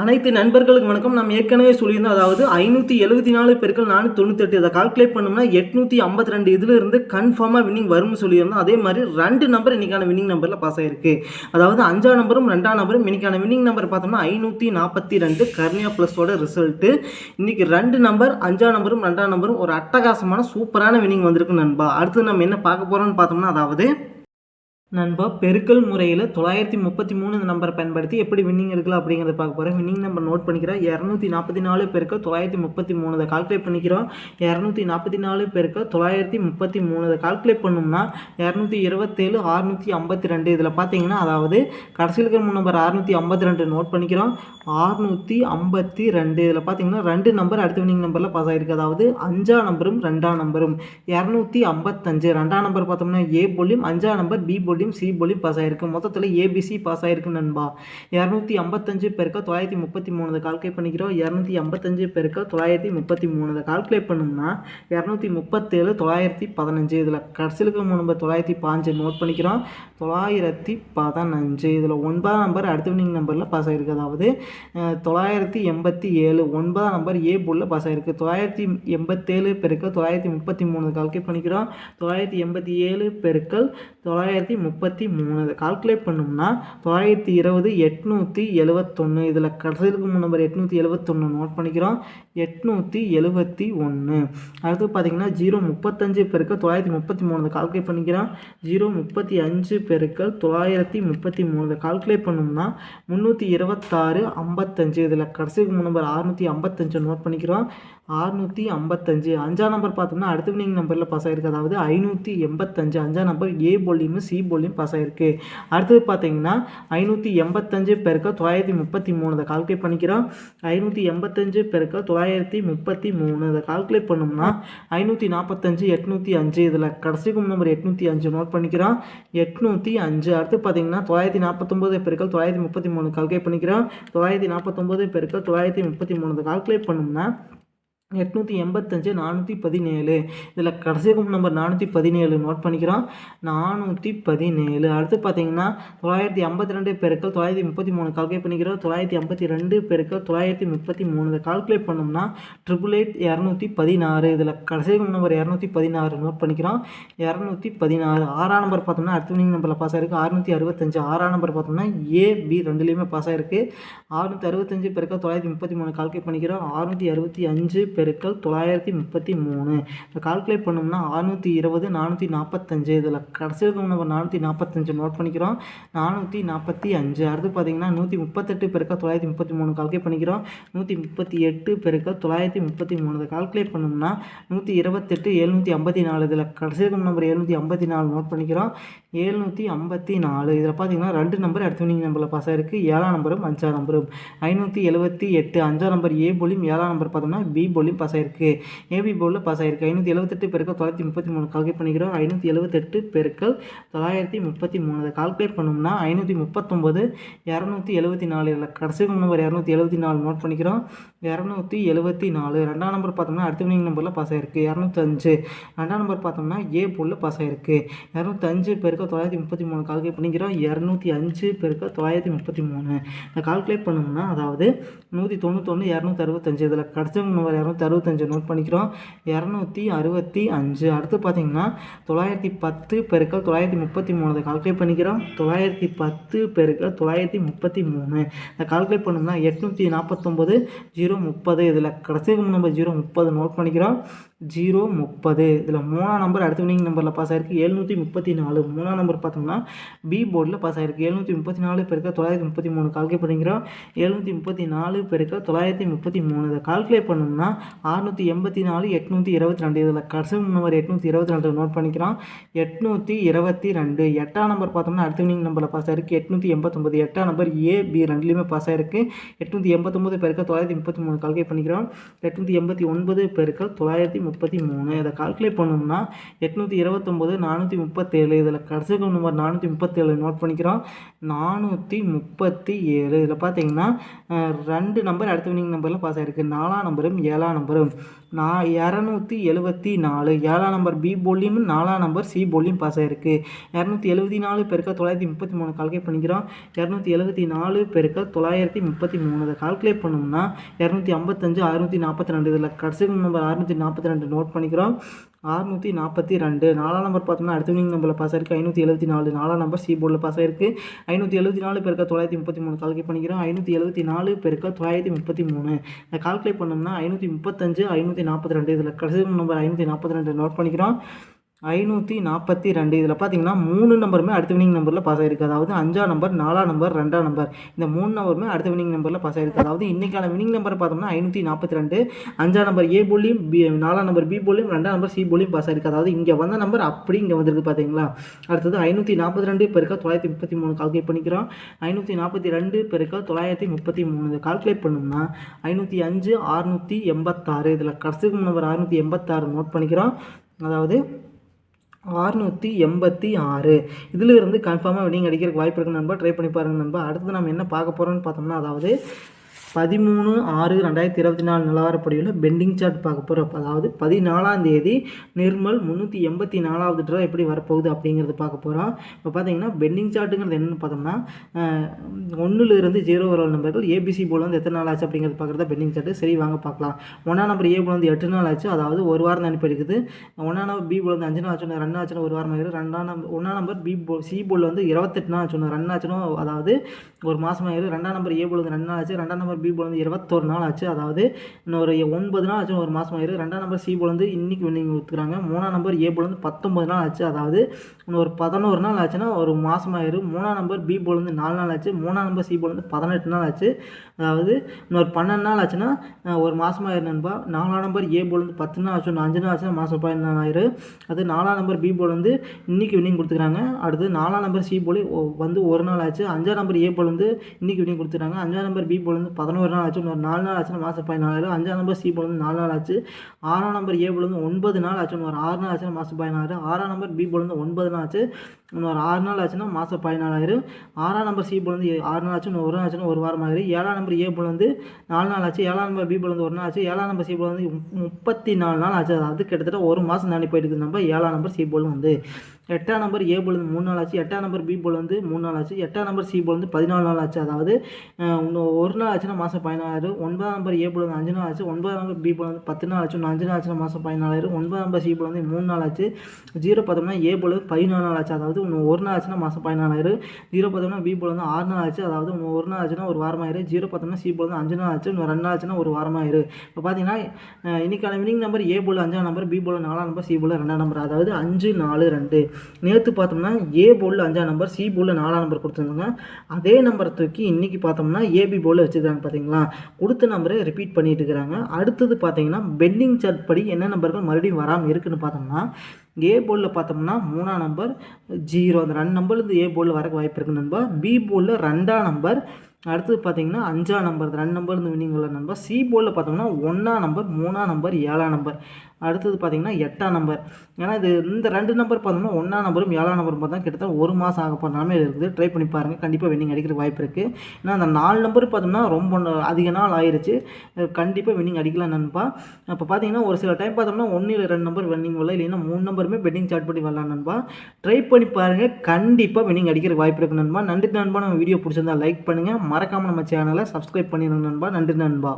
அனைத்து நண்பர்களுக்கு வணக்கம். நாம் ஏற்கனவே சொல்லியிருந்தோம் அதாவது ஐநூற்றி எழுபத்தி நாலு பெருக்கள் நானூற்றி தொண்ணூத்தெட்டு இதை கால்குலேட் பண்ணோம்னா எட்நூற்றி ஐம்பத்தி ரெண்டு இதிலிருந்து கன்ஃபார்மாக வின்னிங் வரும்னு சொல்லியிருந்தோம். அதே மாதிரி ரெண்டு நம்பர் இன்னைக்கான வின்னிங் நம்பரில் பாஸ் ஆயிருக்கு. அதாவது அஞ்சாம் நம்பரும் ரெண்டாம் நம்பரும் இன்னைக்கான வின்னிங் நம்பர் பார்த்தோம்னா ஐநூற்றி நாற்பத்தி ரெண்டு கர்னியா ப்ளஸோட ரிசல்ட்டு இன்றைக்கி ரெண்டு நம்பர் அஞ்சாம் நம்பரும் ரெண்டாம் நம்பரும் ஒரு அட்டகாசமான சூப்பரான வின்னிங் வந்திருக்கு நண்பா. அடுத்து நம்ம என்ன பார்க்க போகிறோம்னு பார்த்தோம்னா அதாவது நண்பா பெருக்கல் முறையில் தொள்ளாயிரத்தி முப்பத்தி மூணு இந்த நம்பரை பயன்படுத்தி எப்படி வின்னிங் எடுக்கலாம் அப்படிங்கிறத பார்க்க போகிறேன் வின்னிங் நம்பர் நோட் பண்ணிக்கிறோம் இரநூத்தி நாற்பத்தி நாலு பெருக்கல் தொள்ளாயிரத்தி முப்பத்தி மூணு இதை கால்குலேட் பண்ணிக்கிறோம். இரநூத்தி நாற்பத்தி நாலு பெருக்கல் தொள்ளாயிரத்தி முப்பத்தி மூணு இதை கால்குலேட் பண்ணோம்னா இரநூத்தி இருபத்தேழு அறுநூற்றி ஐம்பத்தி ரெண்டு இதில் பார்த்தீங்கன்னா அதாவது கடைசியில் இருக்கிற மூணு நம்பர் அறுநூற்றி ஐம்பத்தி ரெண்டு நோட் பண்ணிக்கிறோம். அறுநூற்றி ஐம்பத்தி ரெண்டு இதில் பார்த்தீங்கன்னா ரெண்டு நம்பர் அடுத்த வின்னிங் நம்பரில் பாஸ் ஆகிருக்கு அதாவது அஞ்சாம் நம்பரும் ரெண்டாம் நம்பரும் இரநூத்தி ஐம்பத்தஞ்சு ரெண்டாம் நம்பர் பார்த்தோம்னா ஏ போலியும் அஞ்சாம் நம்பர் பி போலியும் சி போலியும் பாஸ் ஆகிருக்கு மொத்தத்தில் ஏபிசி பாஸ் ஆகிருக்கு நண்பா. இரநூத்தி ஐம்பத்தஞ்சு பெருக்க தொள்ளாயிரத்தி முப்பத்தி மூணு கால்குலேட் பண்ணிக்கிறோம். இரநூத்தி ஐம்பத்தஞ்சு பெருக்க தொள்ளாயிரத்தி முப்பத்தி மூணு கால்குலேட் பண்ணோம்னா இரநூத்தி முப்பத்தேழு தொள்ளாயிரத்தி பதினஞ்சு. இதில் கடைசிலுக்கு இருக்கிற மூணு நம்பர் தொள்ளாயிரத்தி பாஞ்சு நோட் பண்ணிக்கிறோம். தொள்ளாயிரத்தி பதினஞ்சு. இதில் ஒன்பதாம் நம்பர் அடுத்த வினிங் நம்பரில் பாஸ் ஆகிருக்கு அதாவது தொள்ளாயிரத்தி எண்பத்தி ஏழு ஒன்பதாம் நம்பர் ஏ போலில் பாஸ் ஆகிருக்கு தொள்ளாயிரத்தி எண்பத்தேழு பெருக்கள் தொள்ளாயிரத்தி முப்பத்தி மூணு கால்குலேட் பண்ணிக்கிறோம். தொள்ளாயிரத்தி எண்பத்தி ஏழு பெருக்கள் தொள்ளாயிரத்தி முப்பத்தி மூணு. இதை கால்குலேட் பண்ணோம்னா தொள்ளாயிரத்தி இருபது எட்நூற்றி எழுவத்தொன்று இதில் கடைசியில் இருக்கும் நம்பர் எட்நூற்றி எழுவத்தொன்று நோட் பண்ணிக்கிறோம். எட்நூற்றி எழுபத்தி ஒன்று அடுத்து பார்த்தீங்கன்னா ஜீரோ முப்பத்தஞ்சு பெருக்கல் தொள்ளாயிரத்தி முப்பத்தி மூணு. கால்குலேட் பண்ணிக்கிறோம். ஜீரோ முப்பத்தி அஞ்சு பெருக்கல் தொள்ளாயிரத்தி முப்பத்தி மூணு. கால்குலேட் பண்ணோம்னா முந்நூற்றி இருபத்தாறு ஐம்பத்தஞ்சு. இதில் கடைசிக்கு மூணு நம்பர் அறுநூற்றி ஐம்பத்தஞ்சு நோட் பண்ணிக்கிறோம். அறுநூற்றி ஐம்பத்தஞ்சு. அஞ்சாம் நம்பர் பார்த்தோம்னா அடுத்த வினிங் நம்பரில் பாஸ் ஆகிருக்கு அதாவது ஐநூற்றி எண்பத்தஞ்சு. அஞ்சாம் நம்பர் ஏ போலியும் சி போலியும் பாஸ் ஆகிருக்கு அடுத்தது பார்த்தீங்கன்னா ஐநூற்றி எண்பத்தஞ்சு பெருக்க தொள்ளாயிரத்தி முப்பத்தி மூணு. அதை கால்குலேட் பண்ணிக்கிறோம். ஐநூற்றி எண்பத்தஞ்சு பெருக்க தொள்ளாயிரத்தி முப்பத்தி மூணு. அதை கால்குலேட் பண்ணோம்னா ஐநூற்றி நாற்பத்தஞ்சு எட்நூற்றி அஞ்சு. இதில் கடைசிக்கும் நம்பர் எட்நூற்றி அஞ்சு நோட் பண்ணிக்கிறோம். எட்நூற்றி அஞ்சு. அடுத்து பார்த்தீங்கன்னா தொள்ளாயிரத்தி நாற்பத்தொம்போது பெருக்கல் தொள்ளாயிரத்தி முப்பத்தி மூணு கால்குலேட் பண்ணிக்கிறோம். தொள்ளாயிரத்தி நாற்பத்தொம்போது பெருக்கல் தொள்ளாயிரத்தி முப்பத்தி மூணு. அதை கால்குலேட் பண்ணோம்னா எட்நூற்றி எண்பத்தஞ்சு நானூற்றி பதினேழு. இதில் கடைசி நம்பர் நானூற்றி பதினேழு நோட் பண்ணிக்கிறோம். நானூற்றி பதினேழு. அடுத்து பார்த்தீங்கன்னா தொள்ளாயிரத்தி ஐம்பத்தி ரெண்டு பெருக்கள் தொள்ளாயிரத்தி முப்பத்தி மூணு கால்குலேட் பண்ணிக்கிறோம். தொள்ளாயிரத்தி ஐம்பத்தி ரெண்டு பெருக்கள் தொள்ளாயிரத்தி முப்பத்தி மூணு. இதை கால்குலேட் பண்ணோம்னா ட்ரிபிள் எயிட் இரநூத்தி பதினாறு. இதில் கடைசி நம்பர் இரநூத்தி பதினாறு நோட் பண்ணிக்கிறோம். இரநூத்தி பதினாறு. ஆறாம் நம்பர் பார்த்தோம்னா அடுத்த வினிங் நம்பரில் பாஸ் ஆயிருக்கு. அறுநூற்றி அறுபத்தஞ்சு. ஆறாம் நம்பர் பார்த்தோம்னா ஏ பி ரெண்டுலேயுமே பாஸ் ஆயிருக்கு. அறுநூற்றி அறுபத்தஞ்சு பெருக்கள் தொள்ளாயிரத்தி முப்பத்தி மூணு கால்குலேட் பண்ணிக்கிறோம். அறுநூற்றி அறுபத்தி அஞ்சு பெருக்கல் தொள்ளாயிரத்தி முப்பத்தி மூணு. இதை கால்குலேட் பண்ணோம்னா அறுநூற்றி இருபது நானூற்றி நாற்பத்தஞ்சு இதில் கடைசி இருக்கும் நம்ம நானூற்றி நாற்பத்தஞ்சு நோட் பண்ணிக்கிறோம். நானூற்றி நாற்பத்தி அஞ்சு. அடுத்து பார்த்தீங்கன்னா நூற்றி முப்பத்தெட்டு பெருக்கல் தொள்ளாயிரத்தி முப்பத்தி மூணு கால்குலேட் பண்ணிக்கிறோம். நூற்றி முப்பத்தி எட்டு பெருக்கல் தொள்ளாயிரத்தி முப்பத்தி மூணு. இதை கால்குலேட் பண்ணோம்னா நூற்றி இருபத்தெட்டு எழுநூற்றி ஐம்பத்தி நாலு. இதில் கடைசி இருக்கும் நம்பர் எழுநூற்றி ஐம்பத்தி நாலு நோட் பண்ணிக்கிறோம். எழுநூற்றி ஐம்பத்தி நாலு. இதில் பார்த்தீங்கன்னா ரெண்டு நம்பர் அடுத்த வினிங் நம்பரில் பாஸ் இருக்குது ஏழாம் நம்பரும் அஞ்சாம் நம்பரும் ஐநூற்றி எழுபத்தி எட்டு. அஞ்சாம் நம்பர் ஏ போலியும் ஏழாம் நம்பர் பார்த்தோம்னா பி போலியும் பாஸ் ஆயிருக்கு ஏபி போலில் பாஸ் ஆயிருக்கு ஐநூற்றி எழுபத்தெட்டு பெருக்கள் தொள்ளாயிரத்தி முப்பத்தி மூணு. கால்குலேட் பண்ணிக்கிறோம். ஐநூற்றி எழுபத்தெட்டு பெருக்கள் தொள்ளாயிரத்தி முப்பத்தி மூணு. அதை கால்குலேட் பண்ணோம்னா ஐநூற்றி முப்பத்தொம்பது இரநூத்தி எழுபத்தி நாலு. இல்லை கடைசி நம்பர் இரநூத்தி எழுபத்தி நாலு நோட் பண்ணிக்கிறோம். இரநூத்தி எழுபத்தி நாலு. ரெண்டாம் நம்பர் பார்த்தோம்னா அடுத்த வினிங் நம்பரில் பாஸ் ஆயிருக்கு இரநூத்தஞ்சு. ரெண்டாம் நம்பர் பார்த்தோம்னா ஏ போலில் பாஸ் ஆயிருக்கு இரநூத்தஞ்சு பெருக்க தொள்ளாயிரத்தி முப்பத்தி மூணு கால்குலேட் பண்ணிக்கிறோம் இரநூத்தி அஞ்சு பெருக்க தொள்ளாயிரத்தி முப்பத்தி மூணு. இந்த கால்குலேட் பண்ணோம்னா அதாவது நூற்றி தொண்ணூத்தொன்று இரநூத்தி அறுபத்தஞ்சு இதில் கடைசி நம்பர் இரநூத்தி அறுபத்தஞ்சு நோட் பண்ணிக்கிறோம். இரநூத்தி அறுபத்தி அஞ்சு. அடுத்து பார்த்தீங்கன்னா தொள்ளாயிரத்தி பத்து பெருக்க தொள்ளாயிரத்தி முப்பத்தி மூணு கால்குலேட் பண்ணிக்கிறோம். தொள்ளாயிரத்தி பத்து பெருக்க தொள்ளாயிரத்தி முப்பத்தி மூணு. இதை கால்குலேட் பண்ணோம்னா எட்நூற்றி நாற்பத்தொம்போது ஜீரோ முப்பது இதில் கடைசி நம்பர் ஜீரோ முப்பது நோட் பண்ணிக்கிறோம். ஜீரோ முப்பது. இதில் மூணாம் நம்பர் அடுத்த வினிங் நம்பரில் பாஸ் ஆயிருக்கு எழுநூற்றி முப்பத்தி நாலு. மூணாம் நம்பர் பார்த்தோம்னா பி போர்டில் பாஸ் ஆயிருக்கு. எழுநூற்றி முப்பத்தி நாலு பெருக்க தொள்ளாயிரத்தி முப்பத்தி மூணு. கால்குலேட் பண்ணிக்கிறோம். எழுநூற்றி முப்பத்தி நாலு பெருக்க தொள்ளாயிரத்தி முப்பத்தி மூணு. இதை கால்குலேட் பண்ணோம்னா அறுநூற்றி எண்பத்தி நாலு எட்நூற்றி இருபத்தி ரெண்டு. இதில் கடைசி நம்பர் எட்நூற்றி இருபத்தி ரெண்டு நோட் பண்ணிக்கிறோம். எட்நூற்றி இருபத்தி ரெண்டு. எட்டாம் நம்பர் பார்த்தோம்னா அடுத்த வினிங் நம்பரில் பாஸ் ஆயிருக்கு. எட்நூற்றி எண்பத்தொம்பது எட்டாம் நம்பர் ஏ பி ரெண்டுலேயுமே பாஸ் ஆயிருக்கு. எட்நூற்றி எண்பத்தொம்பது பெருக்க தொள்ளாயிரத்தி முப்பத்தி மூணு. கால்குலேட் பண்ணிக்கிறோம். எட்நூற்றி எண்பத்தி ஒன்பது பெருக்கள் தொள்ளாயிரத்தி முப்பத்தி மூணு. இதை கால்குலேட் பண்ணோம்னா எட்நூற்றி இருபத்தொம்போது நானூற்றி முப்பத்தேழு. இதில் கடைசிக்கு நம்பர் நானூற்றி முப்பத்தேழு நோட் பண்ணிக்கிறோம். நானூற்றி முப்பத்தி ஏழு இதில் பார்த்தீங்கன்னா ரெண்டு நம்பர் அடுத்த வினிங் நம்பரில் பாஸ் ஆகிருக்கு நாலாம் நம்பரும் ஏழாம் நம்பரும் நான் இரநூத்தி எழுபத்தி நாலு. ஏழாம் நம்பர் பி போலியும் நாலாம் நம்பர் சி போலியும் பாஸ் ஆகிருக்கு இரநூத்தி எழுபத்தி நாலு பெருக்க தொள்ளாயிரத்தி முப்பத்தி மூணு கால்குலேட் பண்ணிக்கிறோம். இரநூத்தி எழுபத்தி நாலு பெருக்க தொள்ளாயிரத்தி முப்பத்தி மூணு. இதை கால்குலேட் பண்ணோம்னா இரநூத்தி ஐம்பத்தஞ்சு அறுநூற்றி நாற்பத்தி ரெண்டு. இதில் கடைசி நம்பர் அறுநூற்றி நாற்பத்தி ரெண்டு நோட் பண்ணிக்கிறோம். அறுநூற்றி நாற்பத்தி ரெண்டு. நாலாம் நம்பர் பார்த்தோம்னா அடுத்த வினிங் நம்பரில் பாஸ் ஆயிருக்கு. ஐநூற்றி எழுபத்தி நாலு. நாலாம் நம்பர் சி போர்டில் பாஸ் ஆயிருக்கு. ஐநூற்றி எழுபத்தி நாலு பெருக்க தொள்ளாயிரத்தி முப்பத்தி மூணு. கால்குலேட் பண்ணிக்கிறோம். ஐநூற்றி எழுபத்தி நாலு பெருக்க தொள்ளாயிரத்தி முப்பத்தி மூணு. இந்த கால்குலேட் பண்ணோம்னா ஐநூற்றி முப்பத்தஞ்சு ஐநூற்றி நாற்பத்தி ரெண்டு. இதில் கடைசி நம்பர் ஐநூற்றி நாற்பத்தி ரெண்டு நோட் பண்ணிக்கிறோம். ஐநூற்றி நாற்பத்தி ரெண்டு. இதில் பார்த்தீங்கன்னா மூணு நம்பருமே அடுத்த வினிங் நம்பரில் பாஸ் ஆகிருக்கு அதாவது அஞ்சாம் நம்பர் நாலாம் நம்பர் ரெண்டாம் நம்பர் இந்த மூணு நம்பருமே அடுத்த வினிங் நம்பரில் பாஸ் ஆயிருக்கு. அதாவது இன்றைக்கான வினிங் நம்பர் பார்த்தோம்னா ஐநூற்றி நாற்பத்தி ரெண்டு. அஞ்சாம் நம்பர் ஏ போலியும் பி நாலாம் நம்பர் பி போலியும் ரெண்டாம் நம்பர் சி போலியும் பாஸ் ஆயிருக்கு. அதாவது இங்கே வந்த நம்பர் அப்படி இங்கே வந்திருக்கு பார்த்தீங்களா அடுத்தது ஐநூற்றி நாற்பத்தி ரெண்டு பெருக்க தொள்ளாயிரத்தி முப்பத்தி மூணு கால்குலேட் பண்ணிக்கிறோம். ஐநூற்றி நாற்பத்தி ரெண்டு பெருக்க தொள்ளாயிரத்தி முப்பத்தி மூணு. இதை கால்குலேட் பண்ணோம்னா ஐநூற்றி அஞ்சு அறுநூற்றி எண்பத்தாறு. இதில் கடைசி நம்பர் அறுநூற்றி எண்பத்தாறு நோட் பண்ணிக்கிறோம். அதாவது அறுநூற்றி எண்பத்தி ஆறு. இதில் இருந்து கன்ஃபார்மாக வெட்டிங் அடிக்கிறதுக்கு வாய்ப்பு இருக்கு நண்பா ட்ரை பண்ணி பாருங்க நண்பா. அடுத்து நம்ம என்ன பார்க்க போகிறோம்னு பார்த்தோம்னா அதாவது பதிமூணு ஆறு ரெண்டாயிரத்தி இருபத்தி நாலு நிலவரப்படியில் பெண்டிங் சார்ட் பார்க்க போகிறோம் அதாவது பதினாலாம் தேதி நிர்மல் முந்நூற்றி எண்பத்தி நாலாவது ட்ரா எப்படி வரப்போகுது அப்படிங்கிறது பார்க்க போகிறோம் இப்போ பார்த்தீங்கன்னா பெண்டிங் சார்ட்டுங்கிறது என்னென்னு பார்த்தோம்னா ஒன்றுலேருந்து ஜீரோ வர நம்பர்கள் ஏபிசி போல் வந்து எத்தனை நாள் ஆச்சு அப்படிங்கிறது பார்க்குறத பெண்டிங் சார்ட்டு சரி வாங்க பார்க்கலாம். ஒன்றாம் நம்பர் ஏ போல் வந்து எட்டு நாள் ஆச்சு. அதாவது ஒரு வாரம் தான் அனுப்பி எடுக்குது ஒன்றாம் நம்பர் பி போல் வந்து அஞ்சு நாள் ஆச்சு ரெண்டு ஆச்சுன்னா ஒரு வாரம் ஆயிரும். ரெண்டாம் நம்பர் ஒன்றாம் நம்பர் பி போ சி போல் வந்து இருபத்தெட்டு நாள் ஆச்சு ரெண்டு ஆச்சுன்னு அதாவது ஒரு மாதம் ஆயிரும். ரெண்டாம் நம்பர் ஏ போல் வந்து ரெண்டு நாள் ஆச்சு. ரெண்டாம் நம்பர் பி போல் இருபத்தொரு நாள் ஆச்சு அதாவது இன்னொரு ஒன்பது நாள் ஆச்சு ஒரு மாதம் ஆயிரும் ரெண்டாம் நம்பர் சி போல் இன்னைக்கு வின்னிங் ஊற்றுறாங்க மூணாம் நம்பர் ஏ போல் வந்து பத்தொம்பது நாள் ஆச்சு அதாவது இன்னும் ஒரு பதினோரு நாள் ஆச்சுன்னா ஒரு மாதம் ஆயிரு மூணாம் நம்பர் பி போல் நாலு நாள் ஆச்சு மூணாம் நம்பர் சி போல் பதினெட்டு நாள் ஆச்சு அதாவது இன்னொரு பன்னெண்டு நாள் ஆச்சுன்னா ஒரு மாதம் ஆயிரு நண்பா நாலாம் நம்பர் ஏ போல் பத்து நாள் ஆச்சு அஞ்சு நாள் ஆச்சுன்னா மாதம் பதினாலு நாள் ஆயிரும் அது நாலாம் நம்பர் பி போல் இன்னைக்கு வின்னிங் கொடுத்துருக்காங்க அடுத்து நாலாம் நம்பர் சி போல் வந்து ஒரு நாள் ஆச்சு அஞ்சாம் நம்பர் ஏ போல் வந்து இன்னைக்கு வின்னிங் கொடுத்துருக்காங்க அஞ்சாம் நம்பர் பி போல் பதினோரு நாள் ஆச்சு இன்னொரு நாலு நாள் ஆச்சுன்னா மாதம் பதினாலு அஞ்சாம் நம்பர் சி போல் நாலு நாள் ஆச்சு. ஆறாம் நம்பர் ஏ போல் ஒன்பது நாள் ஆச்சு இன்னொரு ஆறு நாள் ஆச்சுன்னா மாதம் பதினாறு ஆறாம் நம்பர் பி போல் வந்து ஒன்பது நாள் ஆச்சு இன்னொரு ஆறு நாள் ஆச்சுன்னா மாதம் பதினாலாயிரம். ஆறாம் நம்பர் சி போல் வந்து ஆறு நாள் ஆச்சு ஒரு நாள் ஆச்சுன்னா ஒரு வாரம் ஆயிரும் ஏழாம் நம்பர் ஏ போல் வந்து நாலு நாள் ஆச்சு ஏழாம் நம்பர் பி போல் ஒரு நாள் ஆச்சு ஏழாம் நம்பர் சி போல் வந்து முப்பத்தி நாலு நாள் ஆச்சு. அதாவது கிட்டத்தட்ட ஒரு மாதம் தாண்டி போயிட்டு இருக்குது நம்ம ஏழாம் நம்பர் சி போல் வந்து. எட்டாம் நம்பர் ஏ போல் வந்து மூணு நாள் ஆச்சு. எட்டாம் நம்பர் பி போல் வந்து மூணு நாள் ஆச்சு. எட்டாம் நம்பர் சி போல் வந்து பதினாலு நாள் ஆச்சு. அதாவது இன்னும் ஒரு நாள் ஆச்சுன்னா மாதம் பதினாலாயிரம். ஒன்பதாம் நம்பர் ஏ போல் வந்து அஞ்சு நாள் ஆச்சு. ஒன்பதாம் நம்பர் பி போல் வந்து பத்து நாள் ஆச்சு. இன்னும் அஞ்சு நாள் ஆச்சுன்னா மாதம் பதினாலாயிரம். ஒன்பதாம் நம்பர் சி போல் வந்து மூணு நாள் ஆச்சு. ஜீரோ பார்த்தோம்னா ஏ போல் வந்து பதினாலு நாள் ஆச்சு. அதாவது இன்னும் ஒரு நாள் ஆச்சுன்னா மாதம் பதினாலாயிரம். ஜீரோ பார்த்தோம்னா பி போல் வந்து ஆறு நாள் ஆச்சு. அதாவது இன்னும் ஒரு நாள் ஆச்சுன்னா ஒரு வாரம் ஆயிரும் ஜீரோ பார்த்தோம்னா சி போல் வந்து அஞ்சு நாள் ஆச்சு. இன்னும் ரெண்டு நாள் ஆச்சுன்னா ஒரு வாரமாயிரு இப்போ பார்த்தீங்கன்னா இன்னைக்கான வினிங் நம்பர் ஏ போல் அஞ்சாம் நம்பர் பி போல் நாலாம் நம்பர் சி போல் ரெண்டாம் நம்பர் அதாவது அஞ்சு நாலு ரெண்டு. நேற்று பார்த்தோம்னா ஏ போல் அஞ்சாம் நம்பர் சி போல் நாலாம் நம்பர் கொடுத்துருந்தாங்க. அதே நம்பரை தூக்கி இன்றைக்கி பார்த்தோம்னா ஏபி போல் வச்சுருக்காங்க பார்த்தீங்களா கொடுத்த நம்பரை ரிப்பீட் பண்ணிட்டு இருக்கிறாங்க அடுத்தது பார்த்தீங்கன்னா பெண்டிங் சார்ட் படி என்ன நம்பர்கள் மறுபடியும் வராமல் இருக்குன்னு பார்த்தோம்னா ஏ போலில் பார்த்தோம்னா மூணாம் நம்பர் ஜீரோ அந்த ரெண்டு நம்பர்லேருந்து ஏ போலில் வரக்கு வாய்ப்பு இருக்கு நண்பா. பி போலில் ரெண்டாம் நம்பர் அடுத்தது பார்த்தீங்கன்னா அஞ்சாம் நம்பர் ரெண்டு நம்பர் இந்த வினிங் உள்ள நம்பர் சி போர்டில் பார்த்தோம்னா ஒன்றாம் நம்பர் மூணாம் நம்பர் ஏழாம் நம்பர் அடுத்தது பார்த்தீங்கன்னா எட்டாம் நம்பர் ஏன்னா இது இந்த ரெண்டு நம்பர் பார்த்தோம்னா ஒன்றாம் நம்பரும் ஏழாம் நம்பரும் பார்த்தா கிட்டத்தட்ட ஒரு மாதம் ஆக போகிற நிலமையில் இருக்குது. ட்ரை பண்ணி பாருங்கள் கண்டிப்பாக வின்னிங் அடிக்கிற வாய்ப்பு இருக்குது ஏன்னா அந்த நாலு நம்பர் பார்த்தோம்னா ரொம்ப அதிக நாள் ஆயிடுச்சு கண்டிப்பாக வின்னிங் அடிக்கலாம் நண்பா. அப்போ பார்த்தீங்கன்னா ஒரு சில டைம் பார்த்தோம்னா ஒன்று இல்லை ரெண்டு நம்பர் வின்னிங் வரல இல்லைன்னா மூணு நம்பருமே பெட்டிங் சார்ட் பண்ணி வரலாம் நண்பா. ட்ரை பண்ணி பாருங்கள் கண்டிப்பாக வின்னிங் அடிக்கிற வாய்ப்பு இருக்குது நண்பா. நன்றி நண்பா. நம்ம வீடியோ பிடிச்சிருந்தா லைக் பண்ணுங்கள் மறக்காமல் நம்ம சேனலை சப்ஸ்கிரைப் பண்ணிடுங்க நண்பா. நன்றி நண்பா.